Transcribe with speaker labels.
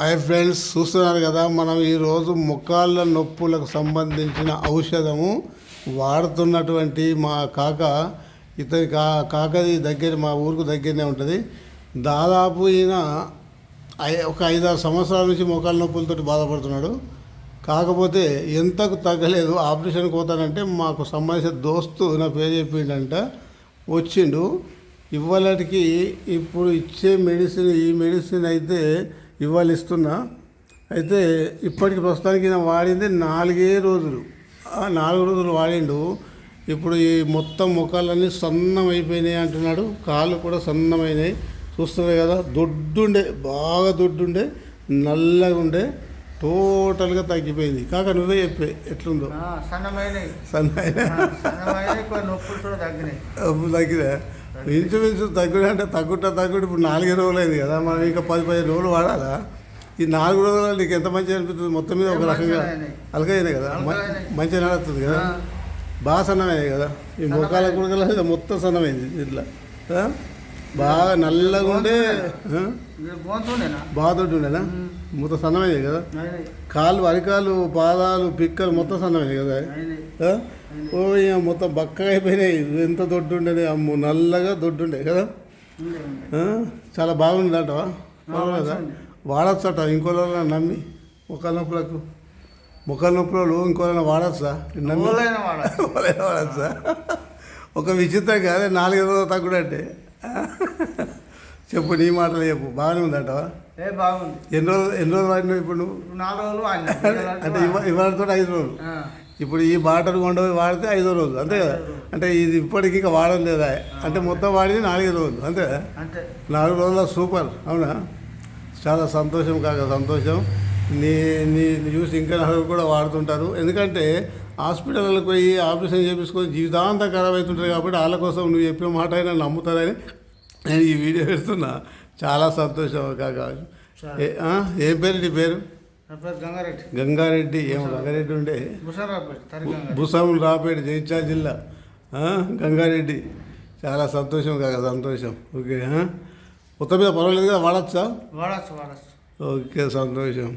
Speaker 1: Hi friends చూస్తున్నారు కదా మనం ఈరోజు ముఖాళ్ళ నొప్పులకు సంబంధించిన ఔషధము వాడుతున్నటువంటి మా కాక ఇతని కా కాకది దగ్గర మా ఊరుకు దగ్గరనే ఉంటుంది. దాదాపు ఈయన ఒక ఐదారు సంవత్సరాల నుంచి మోకాళ్ళ నొప్పులతో బాధపడుతున్నాడు. కాకపోతే ఎంతకు తగ్గలేదు ఆపరేషన్కి పోతానంటే మాకు సంబంధించిన దోస్తు నా పేరు చెప్పిండంట వచ్చిండు. ఇవాళకి ఇప్పుడు ఇచ్చే మెడిసిన్ ఈ మెడిసిన్ అయితే ఇవాళ ఇస్తున్నా అయితే ఇప్పటికి ప్రస్తుతానికి నేను వాడింది నాలుగే రోజులు. ఆ నాలుగు రోజులు వాడిండు. ఇప్పుడు ఈ మొత్తం ముఖాలన్నీ సన్నం అయిపోయినాయి అంటున్నాడు. కాళ్ళు కూడా సన్నమైనాయి. చూస్తున్నారు కదా దొడ్డుండే బాగా దొడ్డుండే నల్లగా ఉండే టోటల్గా తగ్గిపోయింది. కాక నువ్వే చెప్పే ఎట్లుందో?
Speaker 2: సన్నమైనవి
Speaker 1: సన్నమైన
Speaker 2: నొప్పులు కూడా తగ్గినాయి.
Speaker 1: తగ్గిదా ఇంచుమించు తగ్గుడు అంటే తగ్గుట తగ్గుడు ఇప్పుడు నాలుగే రోజులు అయింది కదా మనం ఇంకా పది పదిహేను రోజులు వాడాలా ఈ నాలుగు రోజులు నీకు ఎంత మంచిగా అనిపిస్తుంది మొత్తం మీద ఒక రకంగా. అలకైనాయి కదా మ-
Speaker 2: అలకైనాయి.
Speaker 1: మంచిగా నడుస్తుంది కదా. బాగా సన్నమైనాయి కదా ఈ ముఖాల కూడా మొత్తం సన్నమైంది ఇట్లా? బాగా నల్లగా ఉండే ఉండేనా మొత్తం సన్నమైనది కదా? కాళ్ళు అరికాలు పాదాలు పిక్కలు మొత్తం సన్నమైనది కదా? ఓ మొత్తం బక్కగా అయిపోయినాయి ఎంత దొడ్డు ఉండేది అమ్ము నల్లగా దొడ్డు ఉండే కదా? చాలా బాగుంది అంటవా. వాడచ్చట ఇంకోళ్ళ నమ్మి ముఖాల నొప్పులకు ముఖాల నొప్పులు ఇంకోళ్ళ వాడచ్చా. నమ్మి వాడచ్చా? ఒక విచిత్రం కాదే నాలుగు రోజులు తగ్గుడు అంటే చెప్పు నీ మాటలు చెప్పు. బాగానే
Speaker 2: ఏ బాగుంది.
Speaker 1: ఎన్ని రోజులు ఎన్ని రోజులు వాడినావు ఇప్పుడు నువ్వు?
Speaker 2: నాలుగు రోజులు.
Speaker 1: అంటే ఇవ ఇవాళతో ఐదు రోజులు. ఇప్పుడు ఈ బాటలు కొండపోయి వాడితే ఐదో రోజు అంతే కదా? అంటే ఇది ఇప్పటికి ఇంకా వాడడం లేదా? అంటే మొత్తం వాడింది నాలుగు రోజులు? అంతే. నాలుగు రోజుల సూపర్ అవునా? చాలా సంతోషం కాక సంతోషం. నీ నీ చూసి ఇంకా కూడా వాడుతుంటారు. ఎందుకంటే హాస్పిటల్కి పోయి ఆపరేషన్ చేపించుకొని జీవితాంతం ఖరాబ్ అవుతుంటారు కాబట్టి వాళ్ళ కోసం నువ్వు చెప్పిన మాట అయినా నమ్ముతారని నేను ఈ వీడియో పెడుతున్నా. చాలా సంతోషం కాక. ఏ- పేరు నీ పేరు?
Speaker 2: గంగారెడ్డి.
Speaker 1: గంగారెడ్డి. ఏమో గంగారెడ్డి ఉండే. భూస్వామి రాపేట జైత్యాల జిల్లా? గంగారెడ్డి. చాలా సంతోషం కాక సంతోషం. ఓకే? మొత్తం మీద పర్వాలేదు కదా వాడచ్చా?
Speaker 2: వాడచ్చు వాడచ్చు.
Speaker 1: ఓకే సంతోషం.